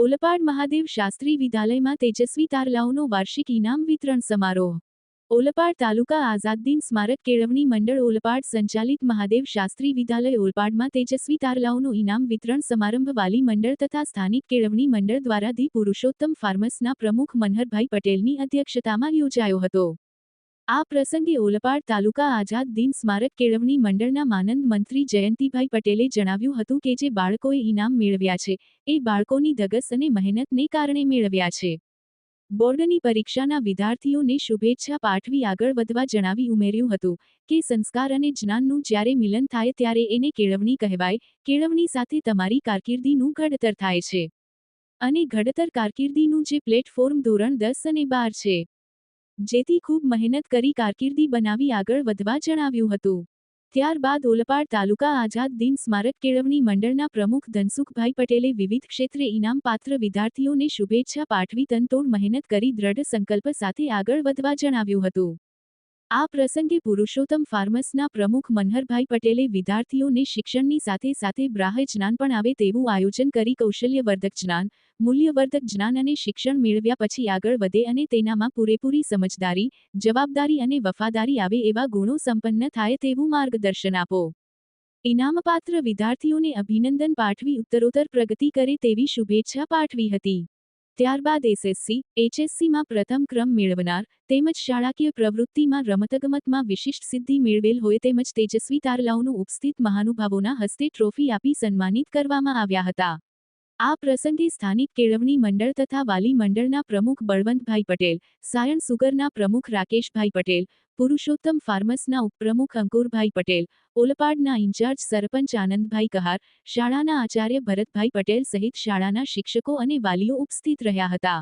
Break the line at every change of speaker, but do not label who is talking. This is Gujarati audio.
ઓલપાડ મહાદેવ શાસ્ત્રી વિદ્યાલયમાં તેજસ્વી તારલાઓનો વાર્ષિક ઇનામ વિતરણ સમારોહ. ઓલપાડ તાલુકા આઝાદદીન સ્મારક કેળવણી મંડળ ઓલપાડ સંચાલિત મહાદેવ શાસ્ત્રી વિદ્યાલય ઓલપાડમાં તેજસ્વી તારલાઓનું ઇનામ વિતરણ સમારંભ વાલી મંડળ તથા સ્થાનિક કેળવણી મંડળ દ્વારા ધી પુરુષોત્તમ ફાર્મસના પ્રમુખ મનહરભાઈ પટેલની અધ્યક્ષતામાં યોજાયો હતો. આ પ્રસંગે ઓલપાડ તાલુકા આઝાદ દિન સ્મારક કેળવણી મંડળના માનંદ મંત્રી જયંતિભાઈ પટેલે જણાવ્યું હતું કે જે બાળકોએ ઇનામ મેળવ્યા છે, એ બાળકોની ધગસ અને મહેનતને કારણે મેળવ્યા છે. બોર્ડની પરીક્ષાના વિદ્યાર્થીઓને શુભેચ્છા પાઠવી આગળ વધવા જણાવી ઉમેર્યું હતું કે સંસ્કાર અને જ્ઞાનનું જ્યારે મિલન થાય ત્યારે એને કેળવણી કહેવાય, કેળવણી સાથે તમારી કારકિર્દીનું ઘડતર થાય છે. અને ઘડતર કારકિર્દીનું જે પ્લેટફોર્મ ધોરણ દસ અને બાર છે. જેથી ખૂબ મહેનત કરી કારકિર્દી બનાવી આગળ વધવા જણાવ્યું હતું. ત્યારબાદ ઓલપાડ તાલુકા આઝાદ દિન સ્મારક કેળવણી મંડળના પ્રમુખ ધનસુખભાઈ પટેલે વિવિધ ક્ષેત્રે ઇનામ પાત્ર વિદ્યાર્થીઓને શુભેચ્છા પાઠવી તનતોડ મહેનત કરી દ્રઢ સંકલ્પ સાથે આગળ વધવા જણાવ્યું હતું. આ પ્રસંગે પુરુષોત્તમ ફાર્મસના પ્રમુખ મનહરભાઈ પટેલે વિદ્યાર્થીઓને શિક્ષણની સાથે સાથે બ્રાહ્ય જ્ઞાન પણ આવે તેવું આયોજન કરી કૌશલ્યવર્ધક જ્ઞાન, મૂલ્યવર્ધક જ્ઞાન અને શિક્ષણ મેળવ્યા પછી આગળ વધે અને તેનામાં પૂરેપૂરી સમજદારી, જવાબદારી અને વફાદારી આવે એવા ગુણો સંપન્ન થાય તેવું માર્ગદર્શન આપો. ઇનામપાત્ર વિદ્યાર્થીઓને અભિનંદન પાઠવી ઉત્તરોત્તર પ્રગતિ કરે તેવી શુભેચ્છા પાઠવી હતી. ત્યારબાદ એસએસસી, એચએસસીમાં પ્રથમ ક્રમ મેળવનાર તેમજ શાળાકીય પ્રવૃત્તિમાં રમતગમતમાં વિશિષ્ટ સિદ્ધિ મેળવેલ હોય તેમજ તેજસ્વી તારલાઓનું ઉપસ્થિત મહાનુભાવોના હસ્તે ટ્રોફી આપી સન્માનિત કરવામાં આવ્યા હતા. આ પ્રસંગે સ્થાનિક કેળવણી મંડળ તથા વાલી મંડળના પ્રમુખ બળવંતભાઈ પટેલ, સાયણ સુગરના પ્રમુખ રાકેશભાઈ પટેલ, પુરુષોત્તમ ફાર્મસના ઉપપ્રમુખ અંકુરભાઈ પટેલ, ઓલપાડના ઇન્ચાર્જ સરપંચ આનંદભાઈ કહાર, શાળાના આચાર્ય ભરતભાઈ પટેલ સહિત શાળાના શિક્ષકો અને વાલીઓ ઉપસ્થિત રહ્યા હતા.